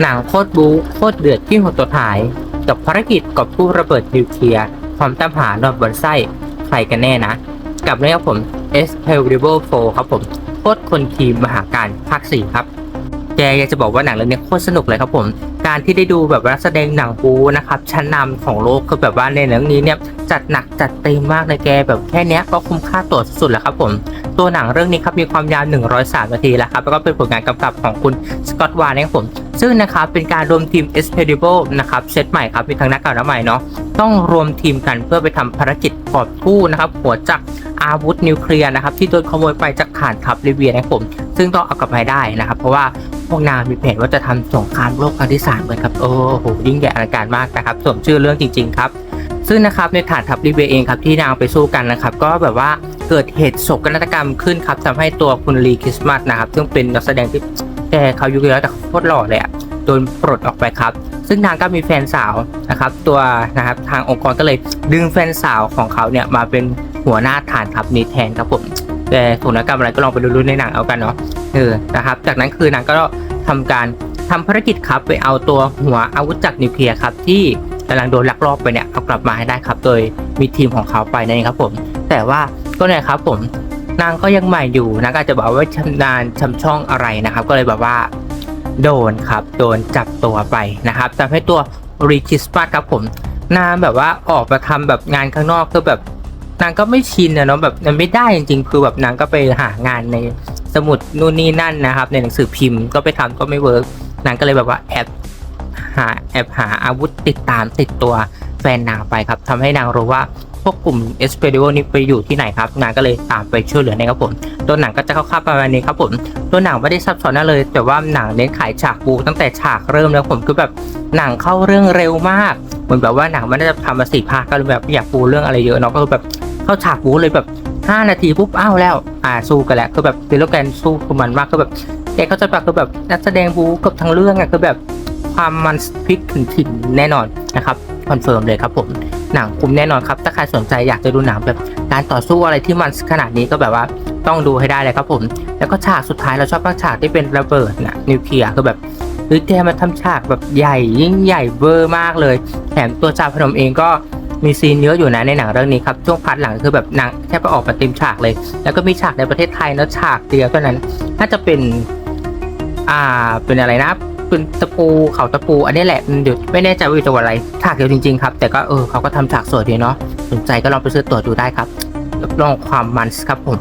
หนังโคตรบู๊โคตรเดือดที่หัวตัวหายกับภารกิจกับผู้ระเบิดนิวเคลียร์ความตามหาดอดบนไส้ใครกันแน่นะ กับเรื่องผม S p e l i b l e 4ครับผมโคตรคนทีมมหาการภาค4ครับแกอยากจะบอกว่าหนังเรื่องนี้โคตรสนุกเลยครับผม การที่ได้ดูแบบว่านักแสดงหนังบูนะครับชั้นนำของโลกคือแบบว่าในเรื่องนี้เนี่ยจัดหนักจัดเต็มมากเลยแกแบบแค่เนี้ยก็คุ้มค่าตัวสุดๆแล้วครับผม ตัวหนังเรื่องนี้ครับมีความยาว 103 นาทีแล้วครับแล้วก็เป็นผลงานกำกับของคุณสกอตต์วานนะครับผม ซึ่งนะครับเป็นการรวมทีม e x p e d i b l e นะครับเซตใหม่ครับมีทั้งนักเก่าและใหม่เนาะต้องรวมทีมกันเพื่อไปทำภารกิจกอบกู้นะครับหัวจักรอาวุธนิวเคลียร์นะครับที่โดนขโมยไปจากฐานทัพลิเบียนะครับผมซึ่งต้องเอากลับมาได้นะครับ เพราะว่าพวกนางมีแผนว่าจะทำสงครามโลกครั้งที่สามเลยครับโอ้โหยิ่งใหญ่อลังการมากนะครับสมชื่อเรื่องจริง ๆ ครับ ซึ่งนะครับในฐานทัพลิเบียเองครับที่นางไปสู้กันนะครับ ก็แบบว่าเกิดเหตุโศกนาฏกรรมขึ้นครับทำให้ตัวคุณลีคริสต์มาสนะครับซึ่งเป็นนักแสดงที่ แกเขาอายุเยอะแต่โคตรหล่อเลยอะโดนปลดออกไปครับ ซึ่งนางก็มีแฟนสาวนะครับ ตัวนะครับทางองค์กรก็เลยดึงแฟนสาวของเขาเนี่ยมาเป็นหัวหน้าฐานทัพนี้แทนครับผมแต่โศกนาฏกรรมอะไรก็ลองไปดูๆในหนังเอากันเนาะเออนะครับ จากนั้นคือนางก็ทำการทำภารกิจครับไปเอาตัวหัวอาวุธจากนิวเคลียร์ครับที่กำลังโดนลักลอบไปเนี่ยเอากลับมาให้ได้ครับ โดยมีทีมของเขาไปนั่นเองครับผม แต่ว่าก็เนี่ยครับผม นางก็ยังใหม่อยู่นางก็อาจจะบอกว่าชำนาญชำช่องอะไรนะครับ ก็เลยแบบว่า โดนครับโดนจับตัวไปนะครับทำให้ตัวรีคิสปัสครับผมนางแบบว่าออกมาทำแบบงานข้างนอกคือแบบนางก็ไม่ชินนะเนาะแบบมันไม่ได้จริงๆคือแบบนางก็ไปหางานในสมุดนู่นนี่นั่นนะครับ ในหนังสือพิมพ์ก็ไปทำก็ไม่เวิร์กนางก็เลยแบบว่าแอบหาแอบหาอาวุธติดตามติดตัวแฟนนางไปครับทำให้นางรู้ว่า วกกลุ่มเอสเปริโอนี่ไปอยู่ที่ไหนครับนางก็เลยตามไปช่วยเหลือนะครับผมตัวหนังก็จะเข้าๆประมาณนี้ครับผมตัวหนังไม่ได้ซับซ้อนอะไรเลย แต่ว่าหนังเน้นขายฉากบูตั้งแต่ฉากเริ่มแล้วผมคือแบบหนังเข้าเรื่องเร็วมากเหมือนแบบว่าหนังมันน่าจะทำมาสี่ภาคก็เลยแบบอยากปูเรื่องอะไรเยอะเนาะก็คือแบบเข้าฉากบูเลยแบบ5นาทีปุ๊บอ้าวแล้วอ่าสู้กันแหล้วคือแบบเดลแกนสู้คือมันมากคือแบบแกเขาใจะแบบคือแบบนักแสดงบูกับทั้งเรื่องอะคือแบบความมันพลิกถึงถิ่นแน่นอนนะครับ คอนเฟิร์มเลยครับผมหนังคุ้มแน่นอนครับ ถ้าใครสนใจอยากจะดูหนังแบบการต่อสู้อะไรที่มันขนาดนี้ก็แบบว่าต้องดูให้ได้เลยครับผม แล้วก็ฉากสุดท้ายเราชอบมากฉากที่เป็นระเบิดนะนิวเคลียร์คือแบบเฮ้ยแกมาทำฉากแบบใหญ่ยิ่งใหญ่เบอร์มากเลยแถมตัวจาพนมเองก็มีซีนเยอะอยู่นะในหนังเรื่องนี้ครับช่วงพัดหลังคือแบบหนังแค่ไปออกมาเต็มฉากเลย แล้วก็มีฉากในประเทศไทยแล้วฉากเดียวเท่านั้น น่าจะเป็น อ่าเป็นอะไรนะ เป็นตะปูเขาตะปู อันนี้แหละเดี๋ยวไม่แน่ใจว่าอยู่จังหวัดอะไรฉากเดียวจริงๆครับ แต่ก็เออเขาก็ทำฉากสวยดีเนาะสนใจก็ลองไปซื้อตั๋วดูได้ครับรับรองความมันครับผม